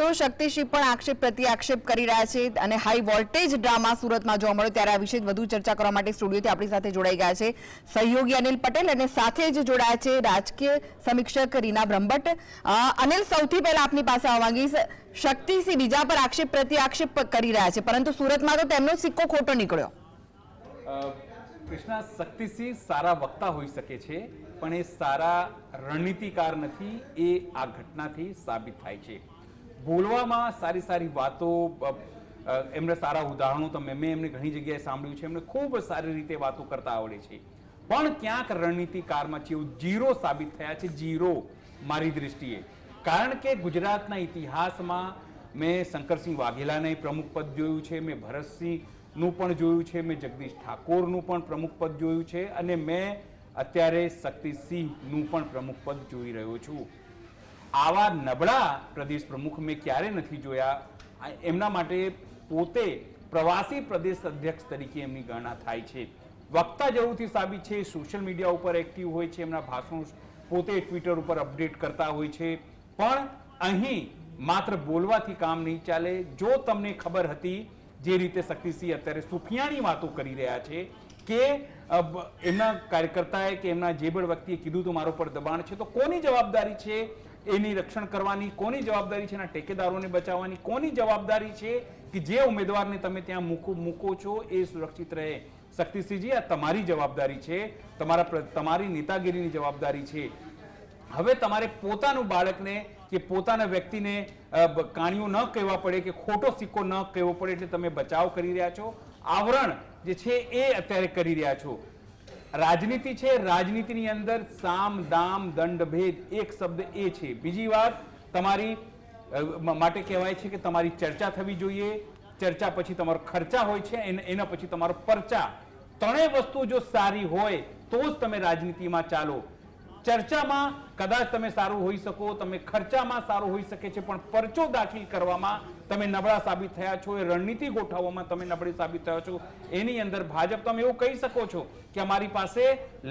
તો શક્તિશ્રી પણ આક્ષેપ પ્રતિ આક્ષેપ કરી રહ્યા છે અને હાઈ વોલ્ટેજ ડ્રામા સુરતમાં જોવા મળ્યો. ત્યારે આ વિશે વધુ ચર્ચા કરવા માટે સ્ટુડિયોથી આપણી સાથે જોડાઈ ગયા છે સહયોગી અનિલ પટેલ અને સાથે જ જોડાયા છે રાજકીય સમીક્ષક રીના બ્રહ્મભટ્ટ. અનિલ, સૌથી પહેલા આપની પાસે આવવા માંગીશ. શક્તિસિંહ બીજા પર આક્ષેપ પ્રતિ આક્ષેપ કરી રહ્યા છે, પરંતુ સુરતમાં તો તેમનો સિક્કો ખોટો નીકળ્યો. કૃષ્ણા, શક્તિસિંહ સારા વક્તા હોઈ શકે છે, પણ એ સારા રણનીતિકાર નથી, એ આ ઘટનાથી સાબિત થાય છે. બોલવામાં સારી સારી વાતો એમને સારા ઉદાહરણો તમે મેં એમને ઘણી જગ્યાએ સાંભળ્યું છે. એમને ખૂબ સારી રીતે વાતો કરતા આવડે છે. પણ ક્યાંક રણનીતિકારમાં છે જીરો સાબિત થયા છે, જીરો મારી દૃષ્ટિએ કારણ કે ગુજરાતના ઇતિહાસમાં મેં શંકરસિંહ વાઘેલાને પ્રમુખ પદ જોયું છે, મેં ભરતસિંહનું પણ જોયું છે, મેં જગદીશ ઠાકોરનું પણ પ્રમુખ પદ જોયું છે અને મેં અત્યારે શક્તિસિંહનું પણ પ્રમુખ પદ જોઈ રહ્યો છું. આવા નબળા પ્રદેશ પ્રમુખ મેં ક્યારે નથી જોયા. એમના માટે પોતે પ્રવાસી પ્રદેશ અધ્યક્ષ તરીકે એમની ગણના થાય છે. વક્તા જરૂરથી સાબિત છે, સોશિયલ મીડિયા ઉપર એક્ટિવ હોય છે, એમના ભાષણો પોતે ટ્વિટર ઉપર અપડેટ કરતા હોય છે. પણ અહીં માત્ર બોલવાથી કામ નહીં ચાલે. જો તમને ખબર હતી જે રીતે શક્તિસિંહ અત્યારે સુફિયાની વાતો કરી રહ્યા છે કે એમના કાર્યકર્તાએ કે એમના જે પણ વ્યક્તિએ કીધું, તો મારો પર દબાણ છે. તો કોની જવાબદારી છે? એની રક્ષણ કરવાની કોની જવાબદારી છે એના ટેકેદારોને બચાવવાની કોની જવાબદારી છે કે જે ઉમેદવારને તમે ત્યાં મૂકો મૂકો છો એ સુરક્ષિત રહે? શક્તિસિંહજી, આ તમારી જવાબદારી છે. તમારા તમારી નેતાગીરીની જવાબદારી છે. હવે તમારે પોતાનું બાળકને કે પોતાના વ્યક્તિને કાણીઓ ન કહેવા પડે કે ખોટો સિક્કો ન કહેવો પડે એટલે તમે બચાવ કરી રહ્યા છો. આવરણ જે છે એ અત્યારે કરી રહ્યા છો. રાજનીતિ છે, રાજનીતિની અંદર સામ, દામ, દંડ, ભેદ, એક શબ્દ એ છે. બીજી વાત, તમારી માટે કહેવાય છે કે તમારી ચર્ચા થવી જોઈએ. ચર્ચા પછી તમારો ખર્ચા હોય છે એન- પછી તમારો પરચા. ત્રણેય વસ્તુ જો સારી હોય, તો જ તમે રાજનીતિમાં ચાલો. ચર્ચામાં કદાચ તમે સારું હોઈ શકો, તમે ખર્ચામાં સારું હોઈ શકે છે, પણ પરચો દાખલ કરવામાં તમે નબળા સાબિત થયા છો, એ રણનીતિ ગોઠવવામાં તમે નબળી સાબિત થયા છો. એની અંદર ભાજપ તમે એવું કહી શકો છો કે અમારી પાસે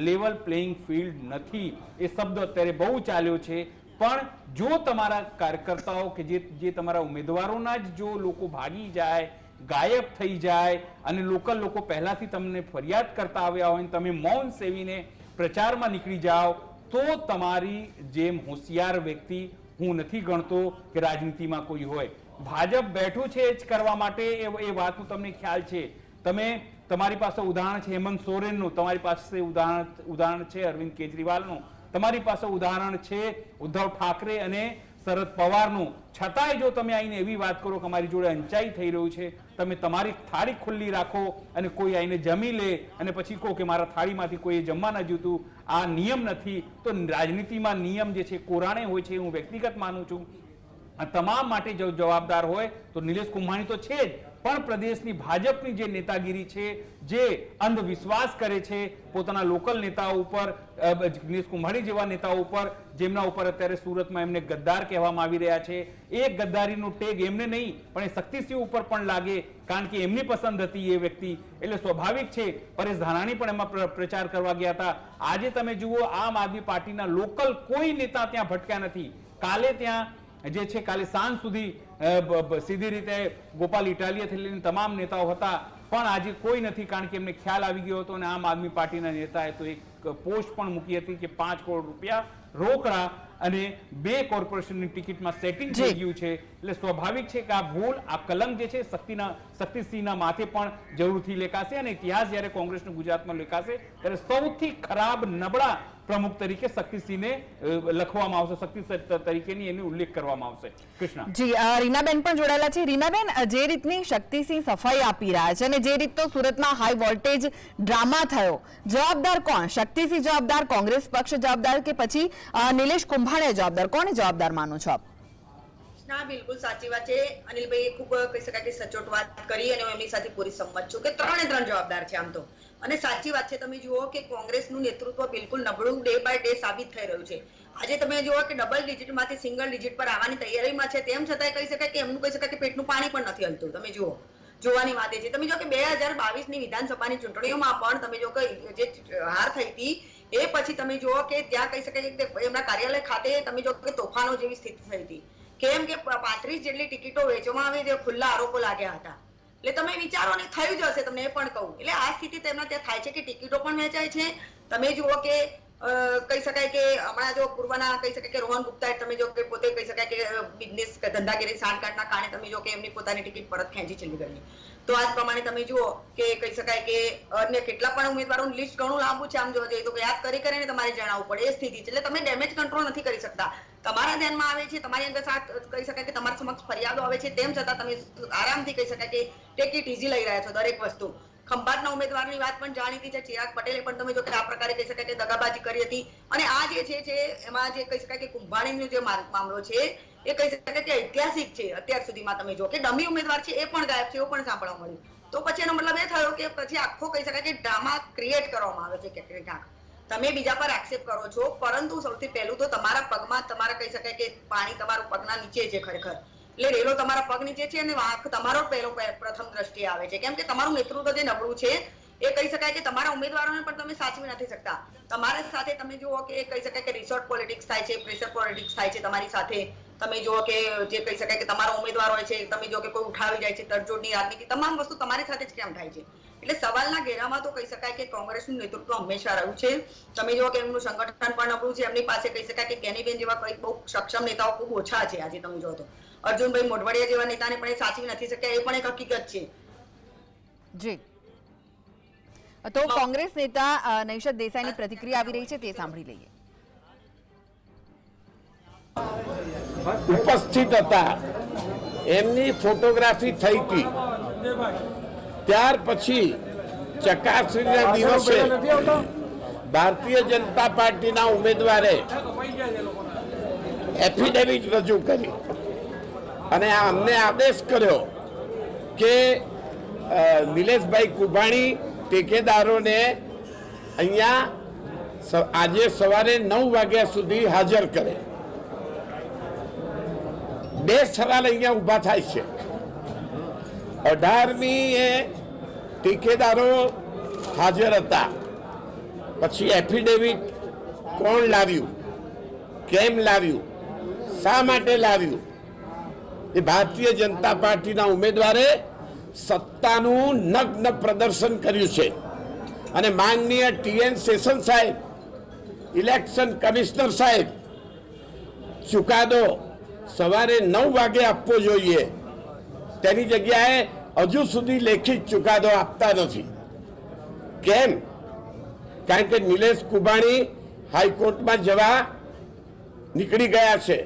લેવલ પ્લેઇંગ ફિલ્ડ નથી. એ શબ્દ અત્યારે બહુ ચાલ્યો છે. પણ જો તમારા કાર્યકર્તાઓ કે જે જે તમારા ઉમેદવારોના જ જો લોકો ભાગી જાય, ગાયબ થઈ જાય અને લોકલ લોકો પહેલાથી તમને ફરિયાદ કરતા આવ્યા હોય તમે મૌન સેવીને પ્રચારમાં નીકળી જાઓ, તો તમારી જેમ હોશિયાર વ્યક્તિ હું નથી ગણતો કે રાજનીતિમાં કોઈ હોય. ભાજપ બેઠું છે જ કરવા માટે એ એ વાતનું તમને ખ્યાલ છે. તમે તમારી પાસે ઉદાહરણ છે હેમંત સોરેનનું, તમારી પાસે ઉદાહરણ ઉદાહરણ છે અરવિંદ કેજરીવાલનું, તમારી પાસે ઉદાહરણ છે ઉદ્ધવ ઠાકરે અને શરદ પવારનું. છતાંય જો તમે આવીને એવી વાત કરો કે અમારી જોડે અંચાઈ થઈ રહ્યું છે, તમે તમારી થાળી ખુલ્લી રાખો અને કોઈ આવીને જમી લે અને પછી કહો કે મારા થાળીમાંથી કોઈએ જમવા ન જોતું આ નિયમ નથી. તો રાજનીતિમાં નિયમ જે છે કોરાણે હોય છે હું વ્યક્તિગત માનું છું. આ તમામ માટે જો જવાબદાર હોય તો નિલેશ કુંભાણી તો છે જ. પણ પ્રદેશની ભાજપની જે નેતાગીરી છે, જે અંધવિશ્વાસ કરે છે, પોતાના લોકલ નેતાઓ ઉપર નિલેશ કુંભાણી જેવા નેતાઓ ઉપર, જેમના ઉપર અત્યારે સુરતમાં એમને ગદ્દાર કહેવામાં આવી રહ્યા છે. એ ગદ્દારીનું ટેગ એમને નહીં, પણ એ શક્તિસિંહ ઉપર પણ લાગે, કારણ કે એમની પસંદ હતી એ વ્યક્તિ. એટલે સ્વાભાવિક છે, પરેશ ધાનાણી પણ એમાં પ્ર- પ્રચાર કરવા ગયા હતા. આજે તમે જુઓ, આમ આદમી પાર્ટીના લોકલ કોઈ નેતા ત્યાં ભટક્યા નથી. કાલે ત્યાં જે છે કાલે સાંજ સુધી સીધી રીતે ગોપાલ ઇટાલિયાથી લઈને તમામ નેતાઓ હતા. પણ આજે કોઈ નથી કારણ કે એમને ખ્યાલ આવી ગયો હતો અને આમ આદમી પાર્ટીના નેતાએ તો એક પોસ્ટ પણ મૂકી હતી કે પાંચ કરોડ રૂપિયા રોકડા અને બે કોર્પોરેશનની ટિકિટમાં સેટિંગ થઈ ગયું છે. એટલે સ્વાભાવિક છે કે આ ભૂલ આ કલંક જે છે શક્તિના શક્તિસિંહના માથે પણ જરૂરથી લેખાશે અને ઇતિહાસ જ્યારે કોંગ્રેસનું ગુજરાતમાં લેખાશે ત્યારે સૌથી ખરાબ નબળા પ્રમુખ તરીકે શક્તિસિંહને લખવામાં આવશે શક્તિસિંહ ત- તરીકેની એની ઉલ્લેખ કરવામાં આવશે. કૃષ્ણ. જી રીનાબેન પણ જોડાયેલા છે. રીનાબેન જે રીતની શક્તિસિંહ સફાઈ આપી રહ્યા છે અને જે રીતનો સુરતમાં હાઈ વોલ્ટેજ ડ્રામા થયો. જવાબદાર કોણ? શક્તિસિંહ જવાબદાર, કોંગ્રેસ પક્ષ જવાબદાર કે પછી નિલેશ કુંભાણે જવાબદાર? કોને જવાબદાર માનો છો આપ? ના, બિલકુલ સાચી વાત છે. અનિલભાઈ ખૂબ, કહી શકાય કે સચોટ વાત કરી અને હું એમની સાથે પૂરી સંમત છું કે ત્રણે ત્રણ જવાબદાર છે આમ તો. અને સાચી વાત છે, તમે જુઓ કે કોંગ્રેસનું નેતૃત્વ બિલકુલ નબળું ડે બાય ડે સાબિત થઈ રહ્યું છે. આજે તમે જુઓ કે ડબલ ડિજિટમાંથી સિંગલ ડિજિટ પર આવવાની તૈયારીમાં છે, તેમ છતાંય કહી શકાય કે એમનું કહી શકાય કે પેટનું પાણી પણ નથી હલતું. તમે જુઓ, જોવાની વાત છે. તમે જો કે બે હજાર બાવીસની વિધાનસભાની ચૂંટણીઓમાં પણ તમે જો કે જે હાર થઈ હતી, એ પછી તમે જુઓ કે ત્યાં કહી શકાય કે એમના કાર્યાલય ખાતે તમે જો કે તોફાનો જેવી સ્થિતિ થઈ હતી. કેમ કે પાંત્રીસ જેટલી ટિકિટો વેચવામાં આવી છે, ખુલ્લા આરોપો લાગ્યા હતા. એટલે તમે વિચારો ને થયું જ હશે, તમને એ પણ કહું. એટલે આ સ્થિતિ તેમના ત્યાં થાય છે કે ટિકિટો પણ વેચાય છે. તમે જુઓ કે કહી શકાય કે હમણાં જો પૂર્વના કહી શકાય કે રોહન ગુપ્તા તમે જો કે પોતે કહી શકાય કે બિઝનેસ ધંધાગીરી સાંઠગાંઠના કારણે તમે જો કે એમની પોતાની ટિકિટ પરત ખેંચી છેલ્લી ગઈ તો આ પ્રમાણે તમે જુઓ કે કહી શકાય કે અન્ય કેટલા પણ ઉમેદવારોનું લિસ્ટ ઘણું લાંબુ છે, આમ જોવા જઈએ તો યાદ કરી કરીને તમારે જણાવવું પડે એ સ્થિતિ છે. એટલે તમે ડેમેજ કંટ્રોલ નથી કરી શકતા. તમારા ધ્યાનમાં આવે છે, તમારી અંદર સાથ કહી શકાય કે તમારા સમક્ષ ફરિયાદો આવે છે, તેમ છતાં તમે આરામથી કહી શકાય કે ટેક ઇટ ઇઝી લઈ રહ્યા છો દરેક વસ્તુ. ખંભાતના ઉમેદવારની વાત પણ જાણીતી છે, ચિરાગ પટેલે પણ તમે જો કે આ પ્રકારે કહી શકાય કે દગાબાજી કરી હતી. અને આ જે છે એમાં જે કહી શકાય કે કુંભાણીનો જે મામલો છે, એ કહી શકાય કે ઐતિહાસિક છે, અત્યાર સુધીમાં તમે જો કે ડમી ઉમેદવાર છે, એ પણ ગાયબ છે, એવું પણ સાંભળવા મળ્યું. તો પછી એનો મતલબ એ થયો કે પછી આખો કહી શકાય કે ડ્રામા ક્રિએટ કરવામાં આવે છે ક્યાંક ક્યાંક તમે બીજા પર આક્ષેપ કરો છો. પરંતુ સૌથી પહેલું તો તમારા પગમાં તમારા કહી શકાય કે પાણી તમારું પગના નીચે છે ખરેખર. એટલે રેલો તમારા પગ નીચે છે અને વાંક તમારો પહેલો પ્રથમ દ્રષ્ટિએ આવે છે. કેમ કે તમારું નેતૃત્વ જે નબળું છે, એ કહી શકાય કે તમારા ઉમેદવારોને પણ તમે સાચવી નથી શકતા. તમારા સાથે તમે જુઓ કે કહી શકાય કે રિસોર્ટ પોલિટિક્સ થાય છે પ્રેશર પોલિટિક્સ થાય છે તમારી સાથે. તમે જુઓ કે જે કહી શકાય કે તમારો ઉમેદવાર હોય છે, તમે જો કે કોઈ ઉઠાવી જાય છે તડજોડની રાજનીતિ તમામ વસ્તુ તમારી સાથે જ કેમ થાય છે? એટલે સવાલના ઘેરામાં તો કહી શકાય કે કોંગ્રેસનું નેતૃત્વ હંમેશા રહ્યું છે. તમે જુઓ કે એમનું સંગઠન પણ નબળું છે. એમની પાસે કહી શકાય કે કેનીબેન જેવા કોઈ બહુ સક્ષમ નેતાઓ ખૂબ ઓછા છે આજે તમે જો તો. અર્જુનભાઈ મોઢવાડિયા જેવા નેતાને પણ એ સાચવી નથી શક્યા એ પણ એક હકીકત છે. જી. તો કોંગ્રેસ નેતા નૈષદ દેસાઈની પ્રતિક્રિયા આવી રહી છે તે સાંભળી લઈએ. ઉપસ્થિત હતા. એમની ફોટોગ્રાફી થઈ હતી. ત્યાર પછી ચકાસણીના દિવસે ભારતીય જનતા પાર્ટીના ઉમેદવારે એફિડેવિટ રજૂ કરી અને અમને આદેશ કર્યો કે નિલેશભાઈ કુભાણી ટેકેદારોને અહીંયા આજે સવારે નવ વાગ્યા સુધી હાજર કરે. બે સવાલ અહીંયા ઊભા થાય છે. અઢારમી એ ઠેકેદારો હાજર હતા. પછી એફિડેવિટ કોણ લાવ્યું? કેમ લાવ્યું? શા માટે લાવ્યું? એ ભારતીય જનતા પાર્ટીના ઉમેદવારે સત્તાનું નગ્ન પ્રદર્શન કર્યું છે. અને માનનીય ટીએન સેશન સાહેબ, ઇલેક્શન કમિશનર સાહેબ, ચુકાદો સવારે નવ વાગે આપવો જોઈએ. તેની જગ્યાએ હજુ સુધી લેખિત ચુકાદો આપતા નથી. કેમ? કારણ કે નિલેશ કુબાણી હાઈકોર્ટમાં જવા નીકળી ગયા છે.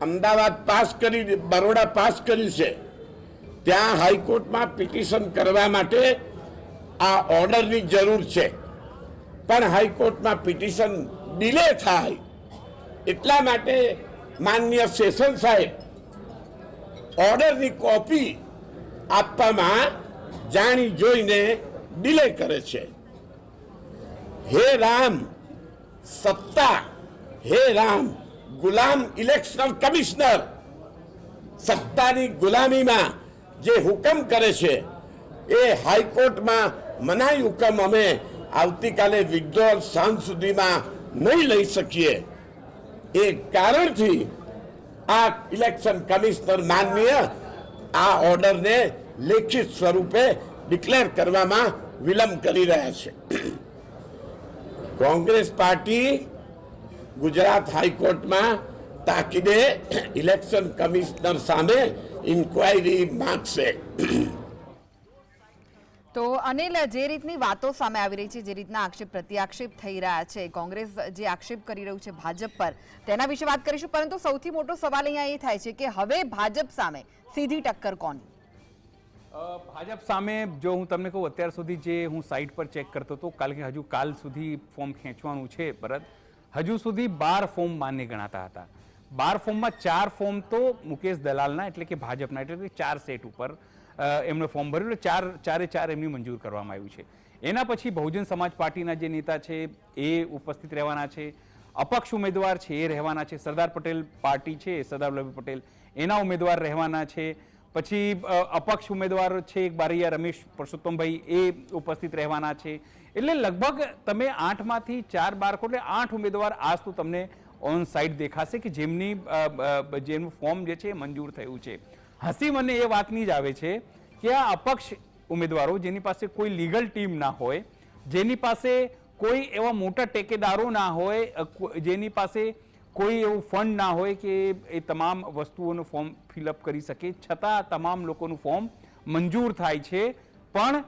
અમદાવાદ પાસ કરી, બરોડા પાસ કર્યું છે. ત્યાં હાઈકોર્ટમાં પિટિશન કરવા માટે આ ઓર્ડરની જરૂર છે. પણ હાઈકોર્ટમાં પિટિશન ડિલે થાય એટલા માટે માન્ય સેશન સાહેબ ઓર્ડરની કોપી આપવામાં જાણી જોઈને ડિલે કરે છે. હે રામ, સત્તા, હે રામ, ગુલામ ઇલેક્શન કમિશનર. સત્તાની ગુલામીમાં જે હુકમ કરે છે, એ હાઈકોર્ટમાં મનાઈ હુકમ અમે આવતીકાલે વિડ્રોલ સાંજ સુધીમાં નહીં લઈ શકીએ. એ કારણથી આ ઇલેક્શન કમિશનર માનનીય આ ઓર્ડરને લેખિત સ્વરૂપે ડિક્લેર કરવામાં વિલંબ કરી રહ્યા છે. કોંગ્રેસ પાર્ટી ગુજરાત હાઈકોર્ટમાં તાકીદે ઇલેક્શન કમિશનર સામે ઇન્ક્વાયરી માંગશે. તો અનિલ, જે રીતની વાતો સામે આવી રહી છે, જે રીતના આક્ષેપ પ્રત્યાક્ષેપ થઈ રહ્યા છે, કોંગ્રેસ જે આક્ષેપ કરી રહ્યું છે ભાજપ પર, તેના વિશે વાત કરીશું. પરંતુ સૌથી મોટો સવાલ અહીંયા એ થાય છે કે હવે ભાજપ સામે સીધી ટક્કર કોની? ભાજપ સામે જો હું તમને કહું, અત્યાર સુધી જે હું સાઇટ પર ચેક કરતો હતો, કાલ કે હજુ કાલ સુધી ફોર્મ ખેંચવાનું છે પરત હજુ સુધી બાર ફોર્મ માન્ય ગણાતા હતા. બાર ફોર્મમાં ચાર ફોર્મ તો મુકેશ દલાલના, એટલે કે ભાજપના, એટલે કે ચાર સેટ ઉપર. અ, એમણે ફોર્મ ભર્યું એટલે ચાર ચારે ચાર એમની મંજૂર કરવામાં આવ્યું છે. એના પછી બહુજન સમાજ પાર્ટીના જે નેતા છે એ ઉપસ્થિત રહેવાના છે. અપક્ષ ઉમેદવાર છે એ રહેવાના છે. સરદાર પટેલ પાર્ટી છે સરદાર વલ્લભભાઈ પટેલ. એના ઉમેદવાર રહેવાના છે. પછી અપક્ષ ઉમેદવાર છે એક બારૈયા રમેશ પરસોત્તમભાઈ એ ઉપસ્થિત રહેવાના છે. એટલે લગભગ તમે આઠમાંથી ચાર બાર એટલે આઠ ઉમેદવાર આજ તો તમને ઓન સાઇડ દેખાશે કે જેમની જેમનું ફોર્મ જે છે મંજૂર થયું છે. હસી મને એ વાતની જ આવે છે કે આ અપક્ષ ઉમેદવારો જેની પાસે કોઈ લીગલ ટીમ ના હોય, જેની પાસે કોઈ એવા મોટા ટેકેદારો ના હોય જેની પાસે કોઈ એવું ફંડ ના હોય કે એ તમામ વસ્તુઓનું ફોર્મ ફિલઅપ કરી શકે. છતાં તમામ લોકોનું ફોર્મ મંજૂર થાય છે. પણ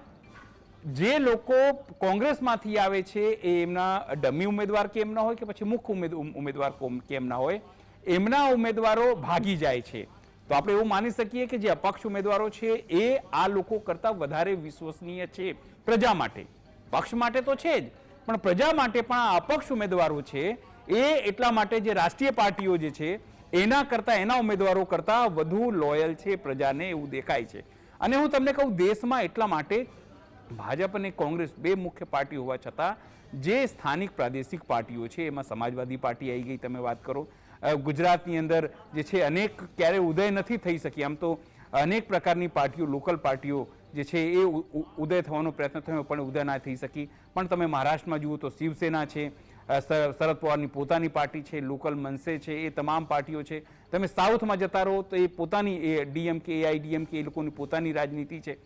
જે લોકો કોંગ્રેસમાંથી આવે છે, એ એમના ડમી ઉમેદવાર કેમ ના હોય કે પછી મુખ્ય ઉમેદવાર કોમ- ના હોય, એમના ઉમેદવારો ભાગી જાય છે. તો આપણે એવું માની શકીએ કે જે અપક્ષ ઉમેદવારો છે, એ આ લોકો કરતાં વધારે વિશ્વસનીય છે પ્રજા માટે. પક્ષ માટે તો છે જ, પણ પ્રજા માટે પણ આ અપક્ષ ઉમેદવારો છે, એ એટલા માટે જે રાષ્ટ્રીય પાર્ટીઓ જે છે, એના કરતાં, એના ઉમેદવારો કરતાં વધુ લોયલ છે પ્રજાને એવું દેખાય છે. અને હું તમને કહું, દેશમાં એટલા માટે ભાજપ અને કોંગ્રેસ બે મુખ્ય પાર્ટી હોવા છતાં, જે સ્થાનિક પ્રાદેશિક પાર્ટીઓ છે, એમાં સમાજવાદી પાર્ટી આવી ગઈ, તમે વાત કરો. ગુજરાતની અંદર જે છે અનેક ક્યારેય ઉદય નથી થઈ શકી. આમ તો અનેક પ્રકારની પાર્ટીઓ, લોકલ પાર્ટીઓ જે છે એ ઉદય થવાનો પ્રયત્ન થયો, પણ ઉદય ના થઈ શકી. પણ તમે મહારાષ્ટ્રમાં જુઓ તો શિવસેના છે શરદ પવારની પોતાની પાર્ટી છે, લોકલ મનસે છે, એ તમામ પાર્ટીઓ છે. તમે સાઉથમાં જતા રહો તો એ પોતાની એ ડીએમકે એઆઈડીએમકે એ લોકોની પોતાની રાજનીતિ છે.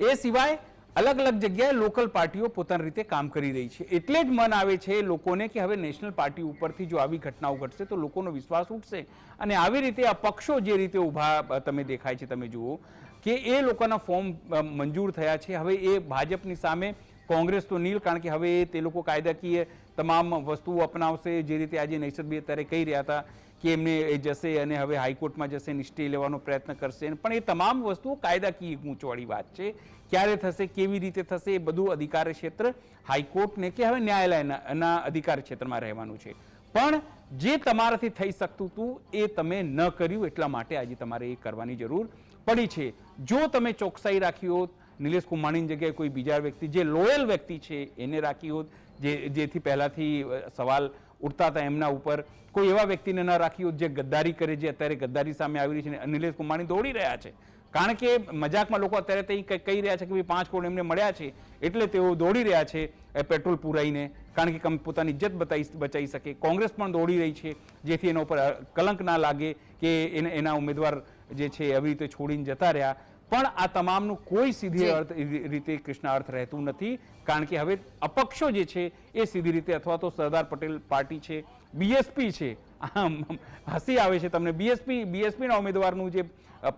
એ સિવાય અલગ અલગ જગ્યાએ લોકલ પાર્ટીઓ પોતાની રીતે કામ કરી રહી છે. એટલે જ મન આવે છે લોકોને કે હવે નેશનલ પાર્ટી ઉપરથી જો આવી ઘટનાઓ ઘટશે તો લોકોનો વિશ્વાસ ઉઠશે. અને આવી રીતે આ પક્ષો જે રીતે ઊભા તમે દેખાય છે, તમે જુઓ, કે એ લોકોના ફોર્મ મંજૂર થયા છે. હવે એ ભાજપની સામે, કોંગ્રેસ તો નીલ, કારણ કે હવે તે લોકો કાયદાકીય તમામ વસ્તુઓ અપનાવશે, જે રીતે આજે નૈસદભાઈ અત્યારે કહી રહ્યા હતા કે એમને એ જશે અને હવે હાઈકોર્ટમાં જશે અને લેવાનો પ્રયત્ન કરશે. પણ એ તમામ વસ્તુઓ કાયદાકીય ગૂંચવાળી વાત છે. ક્યારે થશે, કેવી રીતે થશે, એ બધું અધિકાર ક્ષેત્ર હાઈકોર્ટને કે હવે ન્યાયાલયના અધિકાર ક્ષેત્રમાં રહેવાનું છે. પણ જે તમારાથી થઈ શકતું હતું એ તમે ન કર્યું એટલા માટે આજે તમારે એ કરવાની જરૂર પડી છે. જો તમે ચોકસાઈ રાખી હોત, નિલેશ કુમાણીની જગ્યાએ કોઈ બીજા વ્યક્તિ, જે લોયલ વ્યક્તિ છે, એને રાખી હોત, જે, જેથી પહેલાંથી સવાલ ઉઠતા હતા એમના ઉપર કોઈ એવા વ્યક્તિને ન રાખી જે ગદ્દારી કરે જે અત્યારે ગદ્દારી સામે આવી રહી છે અને નિલેશ કુમાણી દોડી રહ્યા છે. કારણ કે મજાકમાં લોકો અત્યારે તો કહી રહ્યા છે કે ભાઈ પાંચ કરોડ એમને મળ્યા છે એટલે તેઓ દોડી રહ્યા છે પેટ્રોલ પુરાઈને. કારણ કે પોતાની ઇજ્જત બતાવી બચાવી શકે. કોંગ્રેસ પણ દોડી રહી છે જેથી એના ઉપર કલંક ના લાગે કે એને એના ઉમેદવાર જે છે એવી રીતે છોડીને જતા રહ્યા. પણ આ તમામનું કોઈ સીધી અર્થ રીતે કૃષ્ણ અર્થ રહેતું નથી. કારણ કે હવે અપક્ષો જે છે એ સીધી રીતે અથવા તો સરદાર પટેલ પાર્ટી છે બીએસપી છે. હસી આવે છે તમને. બીએસપી બીએસપીના ઉમેદવારનું જે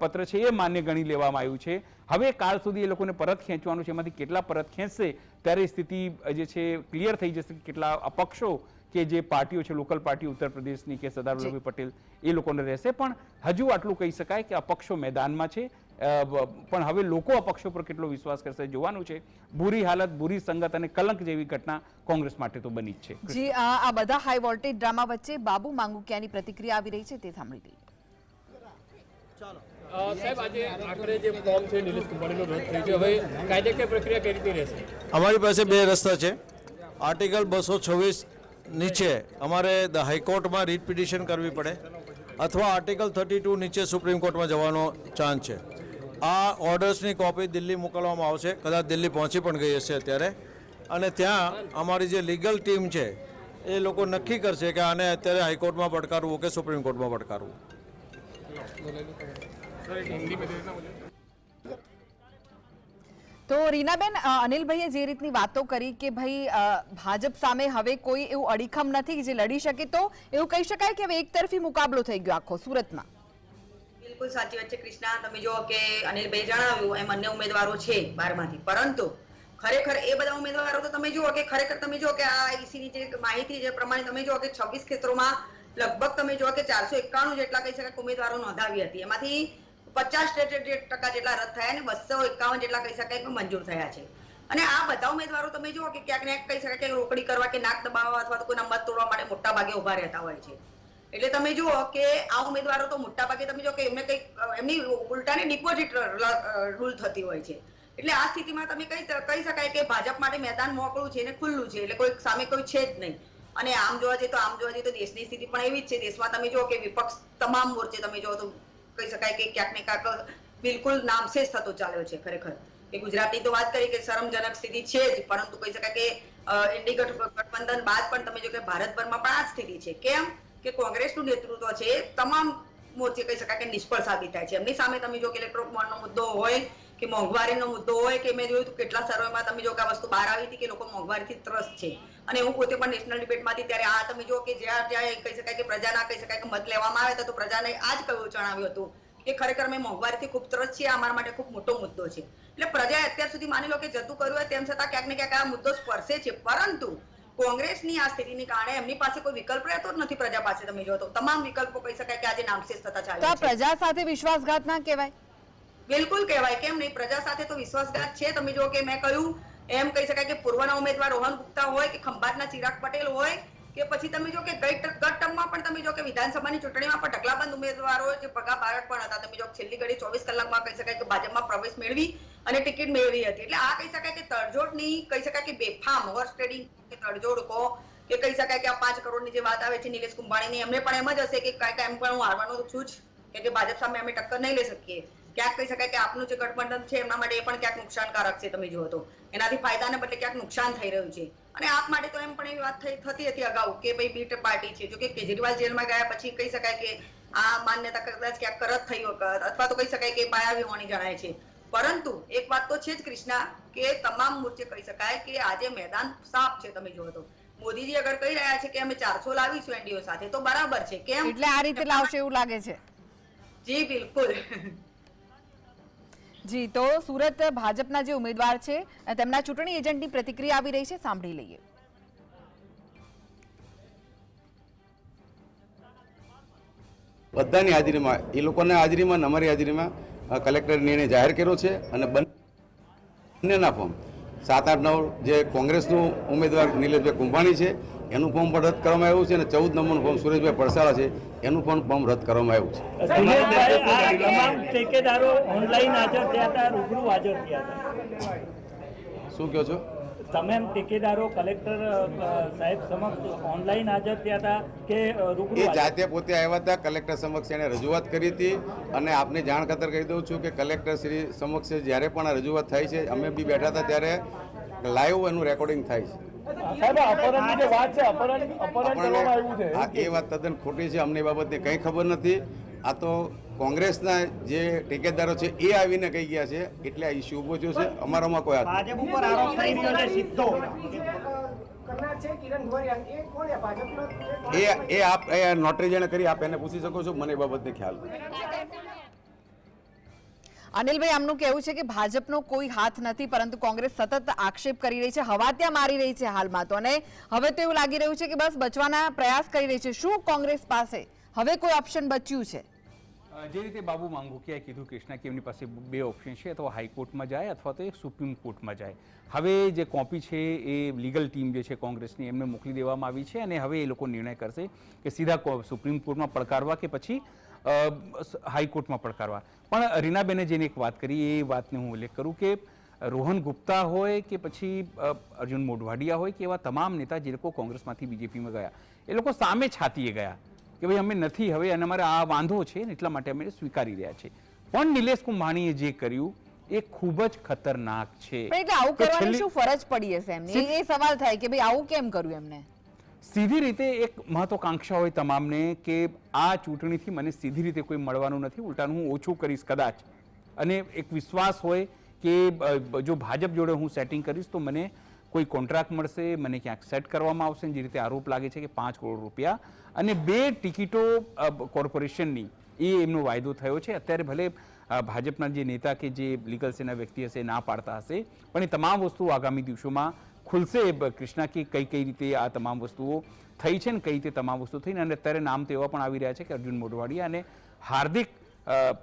પત્ર છે એ માન્ય ગણી લેવામાં આવ્યું છે. હવે કાલ સુધી એ લોકોને પરત ખેંચવાનું છે. એમાંથી કેટલા પરત ખેંચશે, ત્યારે સ્થિતિ જે છે ક્લિયર થઈ જશે કેટલા અપક્ષો કે જે પાર્ટીઓ છે લોકલ પાર્ટી, ઉત્તર પ્રદેશની કે સરદાર વલ્લભભાઈ પટેલ, એ લોકોને રહેશે. પણ હજુ આટલું કહી શકાય કે અપક્ષો મેદાનમાં છે. પણ હવે લોકો અપક્ષો પર કેટલો વિશ્વાસ કરશે જોવાનું છે. બુરી હાલત બુરી સંગત અને કલંક જેવી ઘટના કોંગ્રેસ માટે તો બની જ છે. જી આ આ બધા હાઈ વોલ્ટેજ ડ્રામા વચ્ચે બાબુ માંગુકિયાની પ્રતિક્રિયા આવી રહી છે તે સાંભળી લઈએ. અ, સાહેબ આજે આખરે જે ફોર્મ છે નિલેશ કુંભાણીનો રદ થયું છે. હવે કાયદાકીય પ્રક્રિયા કઈ રીતે રહેશે? અમારી પાસે બે રસ્તા છે. આર્ટિકલ બસો છવ્વીસ નીચે અમારે હાઈકોર્ટમાં રીટ પિટિશન કરવી પડે અથવા આર્ટિકલ થર્ટી ટુ નીચે સુપ્રીમ કોર્ટમાં જવાનો ચાન્સ છે. આ ઓર્ડર્સની કોપી દિલ્હી મોકલવામાં આવશે. કદાચ દિલ્હી પહોંચી પણ ગઈ હશે અત્યારે. અને ત્યાં અમારી જે લીગલ ટીમ છે, એ લોકો નક્કી કરશે કે આને અત્યારે હાઈકોર્ટમાં પડકારવું કે સુપ્રીમ કોર્ટમાં પડકારવું. તો રીનાબેન અનિલભાઈએ જે રીતની વાતો કરી કે ભાઈ ભાજપ સામે હવે કોઈ એવું અડીખમ નથી જે લડી શકે, તો એવું કહી શકાય કે હવે એક તરફી મુકાબલો થઈ ગયો આખો સુરતમાં? બિલકુલ સાચી વાત છે. કૃષ્ણા, તમે જો કે અનિલભાઈ જણાવ્યું, એમ અન્ય ઉમેદવારો છે બારમાંથી. પરંતુ ખરેખર એ બધા ઉમેદવારો તો તમે જુઓ કે ખરેખર તમે જુઓ કે આ આઈસીની જે માહિતી જે પ્રમાણે તમે જુઓ કે છવ્વીસ ક્ષેત્રોમાં લગભગ તમે જુઓ કે ચારસો એકાણું જેટલા કહી શકાય ઉમેદવારો નોંધાવી હતી. એમાંથી પચાસ ટકા જેટલા રદ થયા અને બસો એકાવન જેટલા કહી શકાય કે મંજૂર થયા છે. અને આ બધા ઉમેદવારો તમે જુઓ કે ક્યાંક ને કહી શકાય કે રોકડી કરવા કે નાક દબાવવા અથવા તો કોઈ નંબર તોડવા માટે મોટા ભાગે ઊભા રહેતા હોય છે. એટલે તમે જુઓ કે આ ઉમેદવારો તો મોટા ભાગે તમે જો કે એમને કંઈક, એમની ઉલટાની ડિપોઝિટ રૂલ થતી હોય છે. એટલે આ સ્થિતિમાં તમે કઈ કહી શકાય કે ભાજપ માટે મેદાન મોકળું છે અને ખુલ્લું છે, એટલે કોઈ સામે કોઈ છે જ નહીં. અને આમ જોવા જઈએ તો, આમ જોવા જઈએ તો દેશની સ્થિતિ પણ એવી જ છે. દેશમાં તમે જુઓ કે વિપક્ષ તમામ મોરચે તમે જુઓ તો કહી શકાય કે ક્યાંક ને ક્યાંક બિલકુલ નામશેષ થતો ચાલ્યો છે ખરેખર. કે ગુજરાતની તો વાત કરી કે શરમજનક સ્થિતિ છે જ, પરંતુ કહી શકાય કે ઇન્ડી ગઠબંધન બાદ પણ તમે જો કે ભારતભરમાં પણ આ સ્થિતિ છે. કેમ? કે કોંગ્રેસનું નેતૃત્વ છે તમામ મોરચે કહી શકાય કે નિષ્ફળ સાબિત થાય છે. એમની સામે તમે જો કે ઇલેક્ટ્રોક બોન્ડનો મુદ્દો હોય કે મોંઘવારીનો મુદ્દો હોય કે મેં જોયું કેટલા સર્વેમાં તમે જો કે આ વસ્તુ બહાર આવી હતી કે લોકો મોંઘવારીથી ત્રસ્ત છે. અને હું પોતે પણ નેશનલ ડિબેટમાંથી ત્યારે આ તમે જો કે જ્યાં જ્યાં કહી શકાય કે પ્રજાના કહી શકાય કે મત લેવામાં આવે તો પ્રજાને આ જ કહ્યું જણાવ્યું હતું કે ખરેખર મેં મોંઘવારીથી ખૂબ ત્રસ્ત છે અમારા માટે ખૂબ મોટો મુદ્દો છે. એટલે પ્રજાએ અત્યાર સુધી માની લો કે જતું કર્યું હોય તેમ છતાં ક્યાંક ને ક્યાંક આ મુદ્દો સ્પર્શે છે. પરંતુ કોંગ્રેસની આ સ્થિતિને કારણે એમની પાસે કોઈ વિકલ્પ રહેતો જ નથી પ્રજા પાસે તમે જો તો. તમામ વિકલ્પો કહી શકાય કે આજે નામશેષ થતા ચાલે છે. પ્રજા સાથે વિશ્વાસઘાત ના કહેવાય? બિલકુલ કહેવાય. કેમ નહીં? પ્રજા સાથે તો વિશ્વાસઘાત છે. તમે જો કે મેં કહ્યું એમ કહી શકાય કે પૂર્વના ઉમેદવાર રોહન ગુપ્તા હોય કે ખંભાતના ચિરાગ પટેલ હોય કે પછી તમે જો કે ગઈ ગત ટર્મમાં પણ તમે જો કે વિધાનસભાની ચૂંટણીમાં પણ ઢગલાબંધ ઉમેદવારો જે ભગા ભારત પણ હતા. તમે જો છેલ્લી ઘડી ચોવીસ કલાકમાં કહી શકાય કે ભાજપમાં પ્રવેશ મેળવી અને ટિકિટ મેળવી હતી. એટલે આ કહી શકાય કે તડજોડની, કહી શકાય કે બેફામ હોર્સ ટ્રેડિંગ કે તડજોડ કહો, કે કહી શકાય કે આ પાંચ કરોડની જે વાત આવે છે નિલેશ કુંભાણીની, એમને પણ એમ જ હશે કે કાંઈક એમ પણ હું હારવાનો છું જ, કે ભાજપ સામે અમે ટક્કર નહીં લઈ શકીએ. ક્યાંક કહી શકાય કે આપનું જે ગઠબંધન છે એમના માટે એ પણ ક્યાંક નુકસાનકારક છે, તમે જુઓ તો. એનાથી ફાયદાને બદલે ક્યાંક નુકસાન થઈ રહ્યું છે. અને આપ માટે તો એમ પણ એવી વાત થઈ, થતી હતી અગાઉ કે ભાઈ બીટ પાર્ટી છે. જો કે કેજરીવાલ જેલમાં ગયા પછી કહી શકાય કે આ માન્યતા કદાચ ક્યાંક કરત થઈ વખત, અથવા તો કહી શકાય કે પાયાવી હોવાની જણાય છે. પરંતુ એક વાત તો છે જ કૃષ્ણા કે તમામ મોરચે કહી શકાય કે આજે મેદાન સાફ છે તમે જુઓ તો. મોદીજી અગર કહી રહ્યા છે કે અમે ચારસો લાવીશું એનડીઓ સાથે તો બરાબર છે. કેમ? એટલે આ રીતે લાવશે એવું લાગે છે. જી બિલકુલ. જી તો સુરત ભાજપના જે ઉમેદવાર છે તેમના ચૂંટણી એજન્ટની પ્રતિક્રિયા આવી રહી છે સાંભળી લઈએ. બધાની હાજરીમાં એ લોકોના હાજરીમાં અમારી હાજરીમાં કલેક્ટરે નિર્ણય જાહેર કર્યો છે અને બંનેના ફોર્મ સાત આઠ નવ જે કોંગ્રેસનું ઉમેદવાર નિલેશભાઈ કુંભાણી છે એનું ફોર્મ પણ રદ કરવામાં આવ્યું છે અને ચૌદ નંબરનું ફોર્મ સુરેશભાઈ પડસાળા છે એનું પણ ફોર્મ રદ કરવામાં આવ્યું છે. શું કહો છો? તમામ ટેકેદારો કલેક્ટર સાહેબ સમક્ષ ઓનલાઈન હાજર થયા હતા કે રૂબરૂ એ જાતે પોતે આવ્યા હતા કલેક્ટર સમક્ષ એણે રજૂઆત કરી હતી અને આપને જાણ ખાતર કહી દઉં છું કે કલેક્ટર શ્રી સમક્ષ જ્યારે પણ આ રજૂઆત થાય છે અમે બી બેઠા હતા ત્યારે લાઈવ એનું રેકોર્ડિંગ થાય છે. એ વાત તદ્દન ખોટી છે અમને એ બાબતની કંઈ ખબર નથી. આ તો કોંગ્રેસના જે ટેકેદારો છે એ આવીને કહી ગયા છે એટલે આ ઇસ્યુ ઊભો થયો છે. અમારામાં કોઈ હાથ ભાજપ ઉપર આરોપ થઈ રહ્યો છે સીધો. એ એ આપ એ નોટરી જેણે કરી આપ એને પૂછી શકો છો મને એ બાબતને ખ્યાલ અનિલભાઈ આમનું કહેવું છે કે ભાજપનો કોઈ હાથ નથી પરંતુ કોંગ્રેસ સતત આક્ષેપ કરી રહી છે હવા ત્યાં મારી રહી છે હાલમાં તો. અને હવે તો એવું લાગી રહ્યું છે કે બસ બચવાના પ્રયાસ કરી રહી છે. શું કોંગ્રેસ પાસે હવે કોઈ ઓપ્શન બચ્યું છે? જે રીતે બાબુ માંગુકિયાએ કીધું કૃષ્ણા કે એમની પાસે બે ઓપ્શન છે, અથવા હાઈકોર્ટમાં જાય અથવા તો એ સુપ્રીમ કોર્ટમાં જાય. હવે જે કોપી છે એ લીગલ ટીમ જે છે કોંગ્રેસની એમને મોકલી દેવામાં આવી છે અને હવે એ લોકો નિર્ણય કરશે કે સીધા સુપ્રીમ કોર્ટમાં પડકારવા કે પછી હાઈકોર્ટમાં પડકારવા. પણ રીનાબેને જેને એક વાત કરી એ વાતને હું ઉલ્લેખ કરું કે રોહન ગુપ્તા હોય કે પછી અર્જુન મોઢવાડિયા હોય કે એવા તમામ નેતા જે લોકો કોંગ્રેસમાંથી બીજેપીમાં ગયા, એ લોકો સામે છાતીએ ગયા. કે ભાઈ અમે નથી હવે અને અમારે આ વાંધો છે એટલા માટે અમે સ્વીકારી રહ્યા છે. પણ નિલેશ કુંભાણીએ જે કર્યું એ ખૂબ જ ખતરનાક છે. એટલે આવું કરવાની શું ફરજ પડી હશે એમને? એ- સવાલ થાય કે ભાઈ આવું કેમ કર્યું એમને? સીધી રીતે એક મહત્વકાંક્ષા હોય તમામને કે આ ચૂંટણીથી મને સીધી રીતે કોઈ મળવાનું નથી ઉલટાનું હું ઓછું કરીશ કદાચ. અને એક વિશ્વાસ હોય કે જો ભાજપ જોડે હું સેટિંગ કરીશ તો મને કોઈ કોન્ટ્રાક્ટ મળશે, મને ક્યાંક સેટ કરવામાં આવશે, જે રીતે આરોપ લાગે છે કે પાંચ કરોડ રૂપિયા. અને બે ટિકિટો કોર્પોરેશનની, એ એમનો વાયદો થયો છે. અત્યારે ભલે ભાજપના જે નેતા કે જે લીગલ સેના વ્યક્તિ હશે, ના પાડતા હશે, પણ એ તમામ વસ્તુઓ આગામી દિવસોમાં ખુલશે. કૃષ્ણા કે કઈ કઈ રીતે આ તમામ વસ્તુઓ થઈ છે ને કઈ રીતે તમામ વસ્તુ થઈને અને અત્યારે નામ તો એવા પણ આવી રહ્યા છે કે અર્જુન મોઢવાડિયા અને હાર્દિક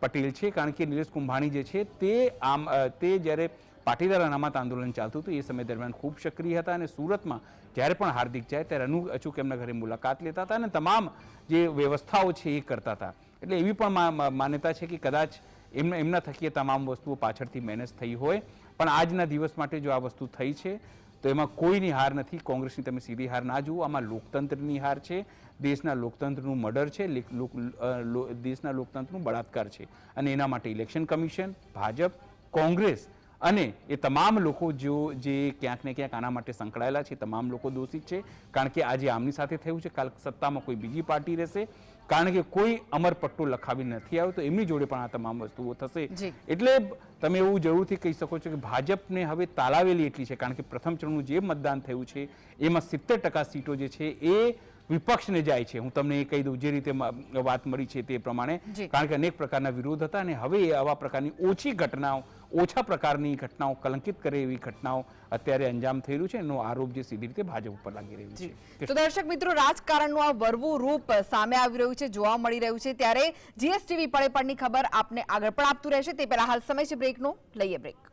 પટેલ છે. કારણ કે નિલેશ કુંભાણી જે છે, તે આમ તે જ્યારે પાટીદાર અનામત આંદોલન ચાલતું હતું. એ સમય દરમિયાન ખૂબ સક્રિય હતા અને સુરતમાં જ્યારે પણ હાર્દિક જાય ત્યારે અનુ અચૂક એમના ઘરે મુલાકાત લેતા હતા અને તમામ જે વ્યવસ્થાઓ છે એ કરતા હતા. એટલે એવી પણ માન્યતા છે કે કદાચ એમના એમના થકી તમામ વસ્તુઓ પાછળથી મેનેજ થઈ હોય. પણ આજના દિવસ માટે જો આ વસ્તુ થઈ છે, તો એમાં કોઈની હાર નથી. કોંગ્રેસની તમે સીધી હાર ના જુઓ. આમાં લોકતંત્રની હાર છે. દેશના લોકતંત્રનું મર્ડર છે. દેશના લોકતંત્રનું બળાત્કાર છે. અને એના માટે ઇલેક્શન કમિશન, ભાજપ, કોંગ્રેસ અને એ તમામ લોકો જો જે ક્યાંક ને ક્યાંક આના માટે સંકળાયેલા છે તમામ લોકો દોષિત છે. કારણ કે આજે આમની સાથે થયું છે કાલ સત્તામાં કોઈ બીજી પાર્ટી રહેશે. કારણ કે કોઈ અમર પટ્ટો લખાવી નથી આવ્યો તો એમની જોડે પણ આ તમામ વસ્તુઓ થશે. એટલે તમે એવું જરૂરથી કહી શકો છો કે ભાજપને હવે તાલાવેલી એટલી છે કારણ કે પ્રથમ ચરણનું જે મતદાન થયું છે એમાં સિત્તેર ટકા સીટો જે છે એ વિપક્ષને જાય છે. હું તમને એ કહી દઉં જે રીતે વાત મળી છે તે પ્રમાણે. કારણ કે અનેક પ્રકારના વિરોધ હતા અને હવે આવા પ્રકારની ઓછી ઘટનાઓ ઓછા પ્રકારની ઘટનાઓ કલંકિત કરે એવી ઘટનાઓ અત્યારે અંજામ થઈ રહ્યું છે. એનો આરોપ જે સીધી રીતે ભાજપ ઉપર લાગી રહ્યું છે. તો દર્શક મિત્રો રાજકારણનું આ વરવું રૂપ સામે આવી રહ્યું છે જોવા મળી રહ્યું છે. ત્યારે જીએસટીવી પડે પડની ખબર આપને આગળ પણ આપતું રહેશે. તે પહેલા હાલ સમય છે બ્રેકનો. લઈએ બ્રેક.